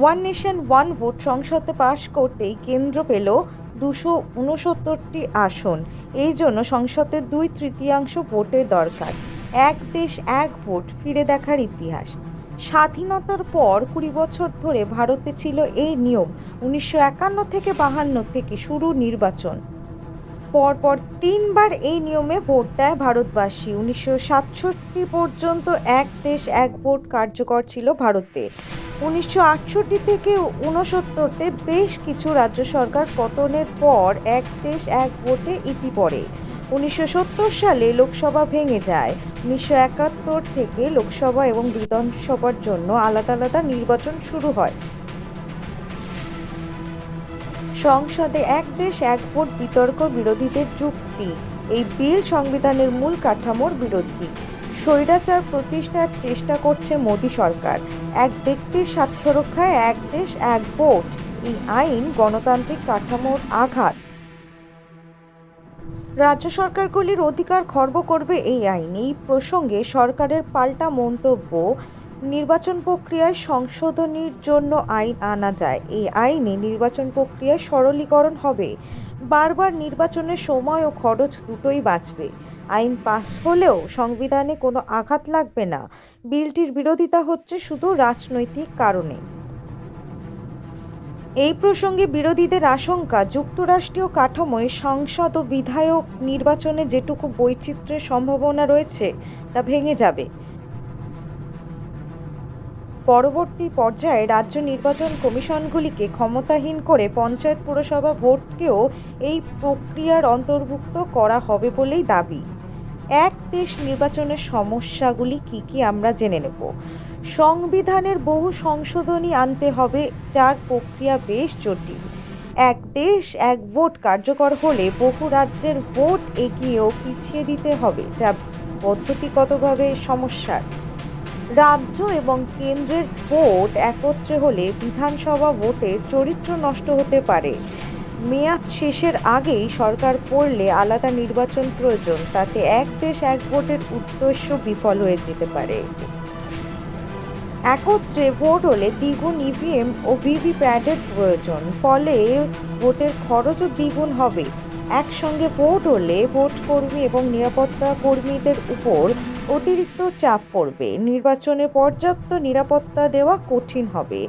One nation, one vote সংসদে পাশ করতেই কেন্দ্র পেল দুশো উনসত্তরটি আসন। এই জন্য সংসদের দুই তৃতীয়াংশ ভোটের দরকার। এক দেশ, এক ভোট, ফিরে দেখার ইতিহাস। স্বাধীনতার পর কুড়ি বছর ধরে ভারতে ছিল এই নিয়ম। উনিশশো একান্ন থেকে বাহান্ন থেকে শুরু নির্বাচন। পরপর তিনবার এই নিয়মে ভোট দেয় ভারতবাসী। উনিশশো সাতষট্টি পর্যন্ত এক দেশ, এক ভোট কার্যকর ছিল ভারতে। উনিশশো আটষট্টি থেকে ঊনসত্তরতে বেশ কিছু রাজ্য সরকার পতনের পর এক দেশ এক ভোটে ইতি পড়ে। উনিশশো সত্তর সালে লোকসভা ভেঙে যায়। উনিশশো একাত্তর থেকে লোকসভা এবং বিধানসভার জন্য আলাদা আলাদা নির্বাচন শুরু হয়। সংসদে এক দেশ এক ভোট বিতর্ক বিরোধীদের যুক্তি। এই বিল সংবিধানের মূল কাঠামোর বিরোধী। স্বৈরাচার প্রতিষ্ঠার চেষ্টা করছে মোদী সরকার। এক ব্যক্তির স্বার্থ রক্ষায় এক দেশ এক ভোট। এই আইন গণতান্ত্রিক কাঠামোর আঘাত। রাজ্য সরকারগুলির অধিকার খর্ব করবে এই আইন। এই প্রসঙ্গে সরকারের পাল্টা মন্তব্য নির্বাচন প্রক্রিয়ায় সংশোধনীর জন্য আইন আনা যায়। এই আইনে নির্বাচন প্রক্রিয়ায় সরলীকরণ হবে। বারবার নির্বাচনের সময় ও খরচ দুটোই বাঁচবে। আইন পাশ হলেও সংবিধানে কোনো আঘাত লাগবে না। বিলটির বিরোধিতা হচ্ছে শুধু রাজনৈতিক কারণে। এই প্রসঙ্গে বিরোধীদের আশঙ্কা, যুক্তরাষ্ট্রীয় কাঠামোয় সংসদ ও বিধায়ক নির্বাচনে যেটুকু বৈচিত্র্যের সম্ভাবনা রয়েছে, তা ভেঙে যাবে। পরবর্তী পর্যায়ে রাজ্য নির্বাচন কমিশনগুলিকে ক্ষমতাহীন করে পঞ্চায়েত পুরসভা ভোটকেও এই প্রক্রিয়ার অন্তর্ভুক্ত করা হবে বলেই দাবি। এক দেশ নির্বাচনের সমস্যাগুলি কি কি আমরা জেনে নেব। সংবিধানের বহু সংশোধনী আনতে হবে, যার প্রক্রিয়া বেশ জটিল। এক দেশ এক ভোট কার্যকর হলে বহু রাজ্যের ভোট এগিয়েও পিছিয়ে দিতে হবে, যা পদ্ধতিগতভাবে সমস্যার। রাজ্য এবং কেন্দ্রের ভোট একত্রে হলে বিধানসভা ভোটের চরিত্র নষ্ট হতে পারে। মেয়াদ শেষের আগেই সরকার পড়লে আলাদা নির্বাচন প্রয়োজন, তাতে এক দেশ এক ভোটের উদ্দেশ্য বিফল হয়ে যেতে পারে। একত্রে ভোট হলে দ্বিগুণ ইভিএম ও ভিভিপ্যাটের প্রয়োজন, ফলে ভোটের খরচও দ্বিগুণ হবে। একসঙ্গে ভোট হলে ভোট কর্মী এবং নিরাপত্তা কর্মীদের উপর অতিরিক্ত চাপ পড়বে। নির্বাচনে পর্যাপ্ত নিরাপত্তা দেওয়া কঠিন হবে।